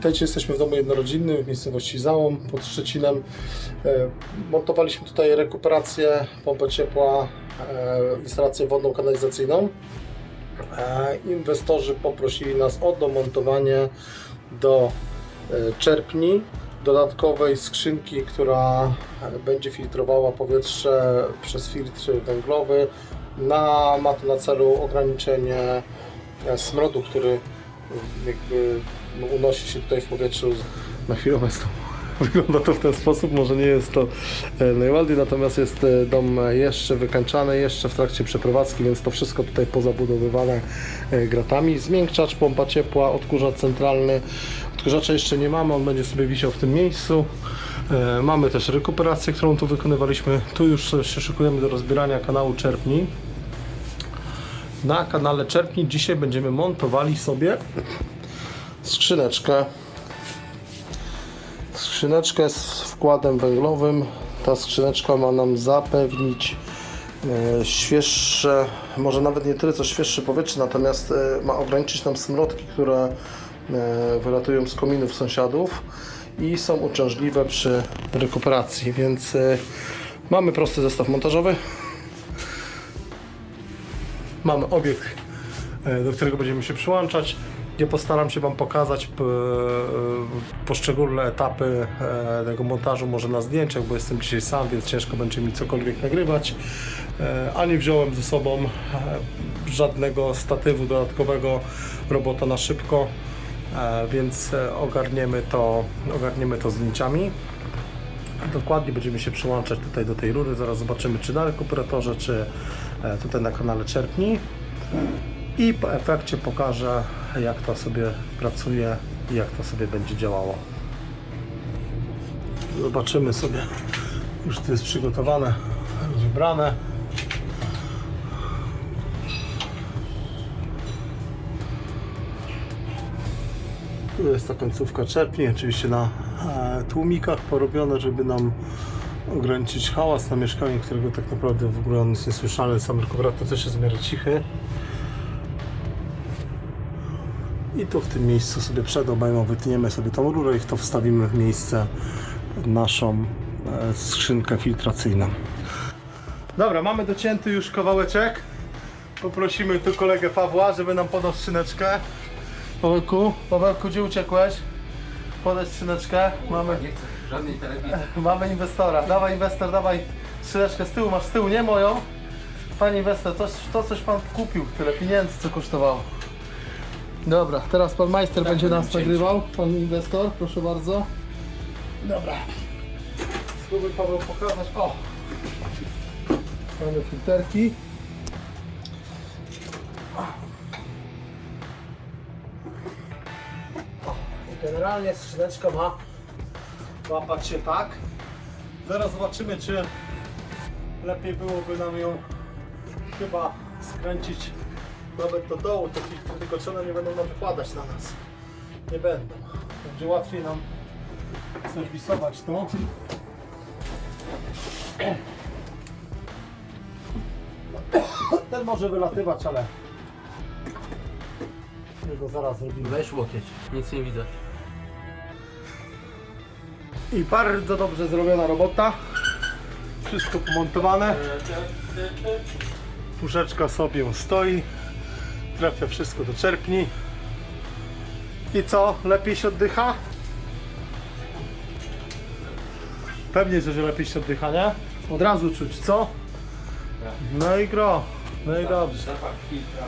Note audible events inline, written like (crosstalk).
Witajcie, jesteśmy w domu jednorodzinnym w miejscowości Załom pod Szczecinem. E, Montowaliśmy tutaj rekuperację, pompę ciepła, e, instalację wodną kanalizacyjną. E, Inwestorzy poprosili nas o domontowanie do czerpni dodatkowej skrzynki, która będzie filtrowała powietrze przez filtr węglowy. Na, ma to na celu ograniczenie smrodu, który jakby unosi się tutaj w powietrzu. Na chwilę obecną (laughs) wygląda to w ten sposób, może nie jest to e, najładniej, natomiast jest e, dom jeszcze wykańczany, jeszcze w trakcie przeprowadzki, więc to wszystko tutaj pozabudowywane e, gratami. Zmiękczacz, pompa ciepła, odkurzacz centralny. Odkurzacza jeszcze nie mamy, on będzie sobie wisiał w tym miejscu. Mamy też rekuperację, którą tu wykonywaliśmy. Tu już się szykujemy do rozbierania kanału czerpni. Na kanale czerpni dzisiaj będziemy montowali sobie skrzyneczkę. Skrzyneczkę z wkładem węglowym. Ta skrzyneczka ma nam zapewnić e, świeższe, może nawet nie tyle co świeższe powietrze, natomiast e, ma ograniczyć nam smrodki, które e, wylatują z kominów sąsiadów i są uciążliwe przy rekuperacji, więc mamy prosty zestaw montażowy. Mamy obiekt, do którego będziemy się przyłączać. Postaram się Wam pokazać e, poszczególne etapy e, tego montażu, może na zdjęciach, bo jestem dzisiaj sam, więc ciężko będzie mi cokolwiek nagrywać. E, A nie wziąłem ze sobą żadnego statywu dodatkowego, robota na szybko, więc ogarniemy to, ogarniemy to zdjęciami. Dokładnie będziemy się przyłączać tutaj do tej rury. Zaraz zobaczymy, czy na rekuperatorze, czy tutaj na kanale czerpni. I po efekcie pokażę, jak to sobie pracuje i jak to sobie będzie działało. Zobaczymy sobie. Już to jest przygotowane, wybrane. Tu jest ta końcówka czerpni, oczywiście na e, tłumikach porobione, żeby nam ograniczyć hałas na mieszkaniu, którego tak naprawdę w ogóle on jest niesłyszalny. Sam rekuperator też jest w miarę cichy. I tu w tym miejscu sobie przed obejmą wytniemy sobie tą rurę i w to wstawimy w miejsce naszą e, skrzynkę filtracyjną. Dobra, mamy docięty już kawałeczek. Poprosimy tu kolegę Pawła, żeby nam podał skrzyneczkę. Pawełku, Pawełku, gdzie uciekłeś? Podać skrzyneczkę. Mamy, Nie chcę żadnej telewizji. (laughs) mamy inwestora. Dawaj inwestor, dawaj skrzyneczkę z tyłu. Masz z tyłu, nie moją. Panie inwestor, to, to coś pan kupił, tyle pieniędzy co kosztowało. Dobra, teraz pan majster będzie nas nagrywał. Pan inwestor, proszę bardzo. Dobra. Spróbuj Paweł pokazać. O! Mamy filterki. Generalnie skrzyneczka ma łapać się tak. Zaraz zobaczymy, czy lepiej byłoby nam ją chyba skręcić nawet do dołu, te filtry, tylko czy one nie będą nam wykładać na nas. Nie będą. Będzie łatwiej nam serwisować to. Ten może wylatywać, ale jego zaraz zrobimy. Weź łokieć, nic nie widzę. I bardzo dobrze zrobiona robota. Wszystko pomontowane. Puszeczka sobie stoi. Trafia wszystko do czerpni. I co? Lepiej się oddycha? Pewnie, że lepiej się oddycha, nie? Od razu czuć, co? No i gro. No i dobrze. Zapach filtra.